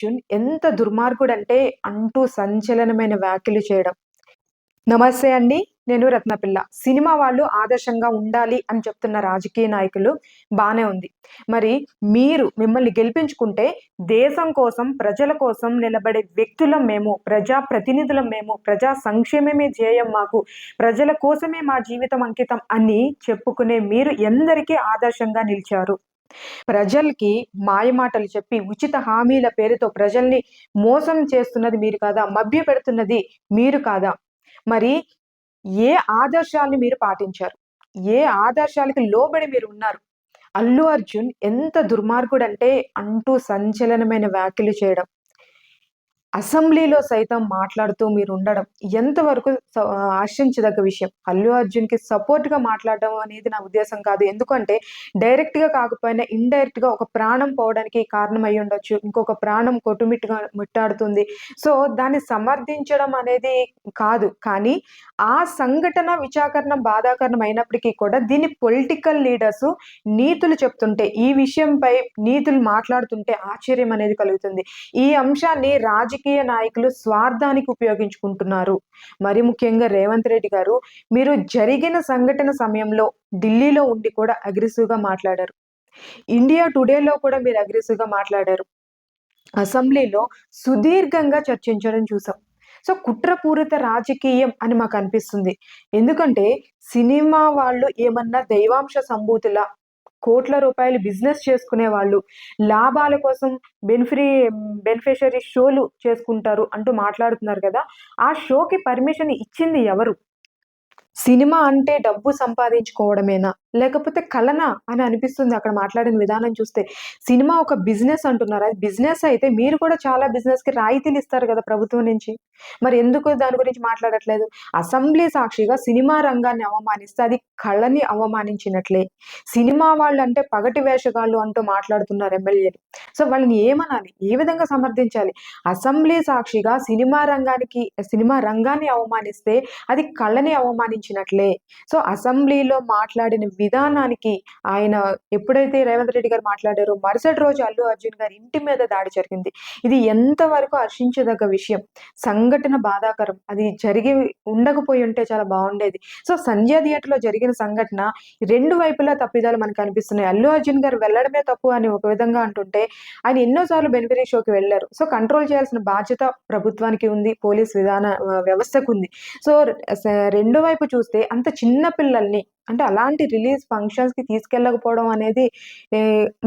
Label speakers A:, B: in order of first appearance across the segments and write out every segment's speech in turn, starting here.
A: అర్జున్ ఎంత దుర్మార్గుడంటే అంటూ సంచలనమైన వ్యాఖ్యలు చేయడం. నమస్తే అండి నేను రత్నపిల్ల. సినిమా వాళ్ళు ఆదర్శంగా ఉండాలి అని చెప్తున్న రాజకీయ నాయకులు బాగానే ఉంది. మరి మీరు మిమ్మల్ని గెలిపించుకుంటే దేశం కోసం ప్రజల కోసం నిలబడే వ్యక్తులం మేము ప్రజా ప్రతినిధులం మేము ప్రజా సంక్షేమమే ధ్యేయం మాకు ప్రజల కోసమే మా జీవితం అంకితం అని చెప్పుకునే మీరు ఎందరికీ ఆదర్శంగా నిలిచారు. ప్రజలకి మాయమాటలు చెప్పి ఉచిత హామీల పేరుతో ప్రజల్ని మోసం చేస్తున్నది మీరు కాదా? మభ్య పెడుతున్నది మీరు కాదా? మరి ఏ ఆదర్శాలను మీరు పాటించారు? ఏ ఆదర్శాలకి లోబడి మీరు ఉన్నారు? అల్లు అర్జున్ ఎంత దుర్మార్గుడంటే అంటూ సంచలనమైన వ్యాఖ్యలు చేయడం. అసెంబ్లీలో సైతం మాట్లాడుతూ మీరు ఉండడం ఎంతవరకు ఆశించదగ్గ విషయం? అల్లు అర్జున్కి సపోర్ట్గా మాట్లాడడం అనేది నా ఉద్దేశం కాదు. ఎందుకంటే డైరెక్ట్గా కాకపోయినా ఇండైరెక్ట్గా ఒక ప్రాణం పోవడానికి కారణం అయి ఉండొచ్చు. ఇంకొక ప్రాణం కొట్టుమిట్టుగా ముట్టాడుతుంది. సో దాన్ని సమర్థించడం అనేది కాదు. కానీ ఆ సంఘటన విచాకరణం బాధాకరణం అయినప్పటికీ కూడా దీన్ని పొలిటికల్ లీడర్స్ నీతులు చెప్తుంటే ఈ విషయంపై నీతులు మాట్లాడుతుంటే ఆశ్చర్యం అనేది కలుగుతుంది. ఈ అంశాన్ని రాజకీయ రాజకీయ నాయకులు స్వార్థానికి ఉపయోగించుకుంటున్నారు. మరి ముఖ్యంగా రేవంత్ రెడ్డి గారు మీరు జరిగిన సంఘటన సమయంలో ఢిల్లీలో ఉండి కూడా అగ్రెసివ్గా మాట్లాడారు. ఇండియా టుడేలో కూడా మీరు అగ్రెసివ్గా మాట్లాడారు. అసెంబ్లీలో సుదీర్ఘంగా చర్చించడం చూసాం. సో కుట్రపూరిత రాజకీయం అని మాకు అనిపిస్తుంది. ఎందుకంటే సినిమా వాళ్ళు ఏమన్నా దైవాంశ సంభూతుల కోట్ల రూపాయలు బిజినెస్ చేసుకునే వాళ్ళు లాభాల కోసం బెనిఫిరీ బెనిఫిషరీ షోలు చేసుకుంటారు అంటూ మాట్లాడుతున్నారు కదా. ఆ షోకి పర్మిషన్ ఇచ్చింది ఎవరు? సినిమా అంటే డబ్బు సంపాదించుకోవడమేనా? లేకపోతే కలనా అని అనిపిస్తుంది అక్కడ మాట్లాడిన విధానం చూస్తే. సినిమా ఒక బిజినెస్ అంటున్నారు. అది బిజినెస్ అయితే మీరు కూడా చాలా బిజినెస్కి రాయితీలు ఇస్తారు కదా ప్రభుత్వం నుంచి. మరి ఎందుకు దాని గురించి మాట్లాడట్లేదు? అసెంబ్లీ సాక్షిగా సినిమా రంగాన్ని అవమానిస్తే అది కళని అవమానించినట్లే. సినిమా వాళ్ళు అంటే పగటి వేషగాళ్ళు అంటూ మాట్లాడుతున్నారు ఎమ్మెల్యేలు. సో వాళ్ళని ఏమనాలి? ఏ విధంగా సమర్థించాలి? అసెంబ్లీ సాక్షిగా సినిమా రంగానికి సినిమా రంగాన్ని అవమానిస్తే అది కళని అవమానించినట్లే. సో అసెంబ్లీలో మాట్లాడిన విధానానికి ఆయన ఎప్పుడైతే రేవంత్ రెడ్డి గారు మాట్లాడారో మరుసటి రోజు అల్లు అర్జున్ గారి ఇంటి మీద దాడి జరిగింది. ఇది ఎంతవరకు హర్షించదగ్గ విషయం? సంఘటన బాధాకరం. అది జరిగి ఉండకపోయి ఉంటే చాలా బాగుండేది. సో సంజయ్ థియేటర్లో జరిగిన సంఘటన రెండు వైపులా తప్పిదాలు మనకు కనిపిస్తున్నాయి అల్లు అర్జున్ గారు వెళ్ళడమే తప్పు అని ఒక విధంగా అంటుంటే ఆయన ఎన్నోసార్లు బెనిఫిరీ షోకి వెళ్ళారు. సో కంట్రోల్ చేయాల్సిన బాధ్యత ప్రభుత్వానికి ఉంది. పోలీస్ విధాన వ్యవస్థకు ఉంది. సో రెండో వైపు చూస్తే అంత చిన్న పిల్లల్ని అంటే అలాంటి రిలీజ్ ఫంక్షన్స్కి తీసుకెళ్ళకపోవడం అనేది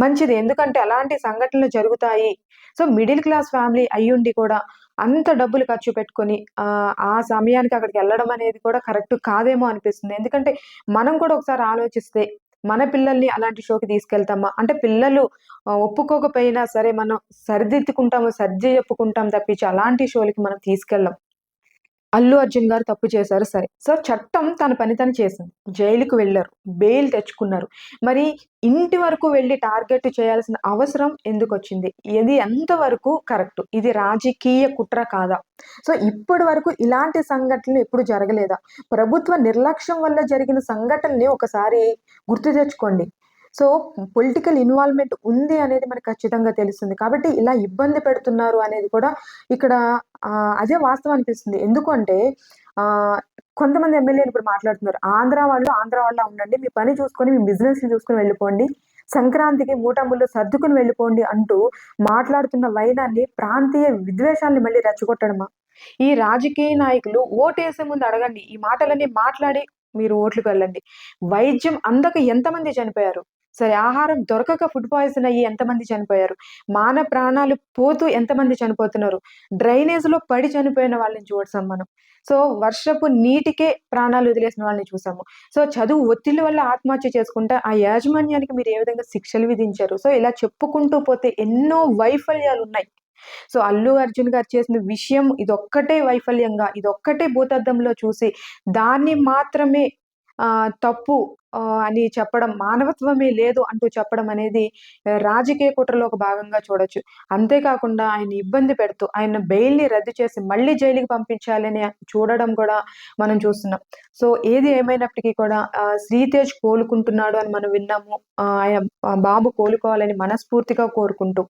A: మంచిది. ఎందుకంటే అలాంటి సంఘటనలు జరుగుతాయి. సో మిడిల్ క్లాస్ ఫ్యామిలీ అయ్యుండి కూడా అంత డబ్బులు ఖర్చు పెట్టుకొని ఆ సమయానికి అక్కడికి వెళ్ళడం అనేది కూడా కరెక్ట్ కాదేమో అనిపిస్తుంది. ఎందుకంటే మనం కూడా ఒకసారి ఆలోచిస్తే మన పిల్లల్ని అలాంటి షోకి తీసుకెళ్తామా? అంటే పిల్లలు ఒప్పుకోకపోయినా సరే మనం సరిదిద్దుకుంటాము సర్ది చెప్పుకుంటాం తప్పించి అలాంటి షోలకి మనం తీసుకెళ్ళాం. అల్లు అర్జున్ గారు తప్పు చేశారు సరే. సో చట్టం తన పని తను చేసింది. జైలుకు వెళ్ళారు బెయిల్ తెచ్చుకున్నారు. మరి ఇంటి వరకు వెళ్ళి టార్గెట్ చేయాల్సిన అవసరం ఎందుకు వచ్చింది ఇది ఎంతవరకు కరెక్ట్? ఇది రాజకీయ కుట్ర కాదా? సో ఇప్పటి వరకు ఇలాంటి సంఘటనలు ఎప్పుడు జరగలేదా? ప్రభుత్వ నిర్లక్ష్యం వల్ల జరిగిన సంఘటనని ఒకసారి గుర్తు తెచ్చుకోండి. సో పొలిటికల్ ఇన్వాల్వ్మెంట్ ఉంది అనేది మనకు ఖచ్చితంగా తెలుస్తుంది. కాబట్టి ఇలా ఇబ్బంది పెడుతున్నారు అనేది కూడా ఇక్కడ అదే వాస్తవం అనిపిస్తుంది. ఎందుకంటే కొంతమంది ఎమ్మెల్యేలు ఇప్పుడు మాట్లాడుతున్నారు. ఆంధ్ర వాళ్ళు ఆంధ్ర వాళ్ళ ఉండండి మీ పని చూసుకొని మీ బిజినెస్ చూసుకొని వెళ్ళిపోండి. సంక్రాంతికి మూటములు సర్దుకుని వెళ్ళిపోండి అంటూ మాట్లాడుతున్న వైనాన్ని ప్రాంతీయ విద్వేషాన్ని మళ్ళీ రెచ్చగొట్టడమా? ఈ రాజకీయ నాయకులు ఓటేసే ముందు అడగండి. ఈ మాటలన్నీ మాట్లాడి మీరు ఓట్లకు వెళ్ళండి వైద్యం అందక ఎంతమంది చనిపోయారు? సరే ఆహారం దొరకక ఫుడ్ పాయిజన్ అయ్యి ఎంతమంది చనిపోయారు? మాన ప్రాణాలు పోతూ ఎంతమంది చనిపోతున్నారు? డ్రైనేజ్లో పడి చనిపోయిన వాళ్ళని చూడసాం మనం. సో వర్షపు నీటికే ప్రాణాలు వదిలేసిన వాళ్ళని చూసాము. సో చదువు ఒత్తిడి వల్ల ఆత్మహత్య చేసుకుంటే ఆ యాజమాన్యానికి మీరు ఏ విధంగా శిక్షలు విధించారు? సో ఇలా చెప్పుకుంటూ పోతే ఎన్నో వైఫల్యాలు ఉన్నాయి సో అల్లు అర్జున్ గారు చేసిన విషయం ఇదొక్కటే వైఫల్యంగా ఇదొక్కటే భూతద్దంలో చూసి దాన్ని మాత్రమే తప్పు అని చెప్పడం మానవత్వమే లేదు అంటూ చెప్పడం అనేది రాజకీయ కుట్రలో ఒక భాగంగా చూడొచ్చు. అంతేకాకుండా ఆయన ఇబ్బంది పెడుతూ ఆయన బెయిల్ని రద్దు చేసి మళ్ళీ జైలుకి పంపించాలని చూడడం కూడా మనం చూస్తున్నాం. సో ఏది ఏమైనప్పటికీ కూడా శ్రీతేజ్ కోలుకుంటున్నాడు అని మనం విన్నాము. ఆయన బాబు కోలుకోవాలని మనస్ఫూర్తిగా కోరుకుంటూ.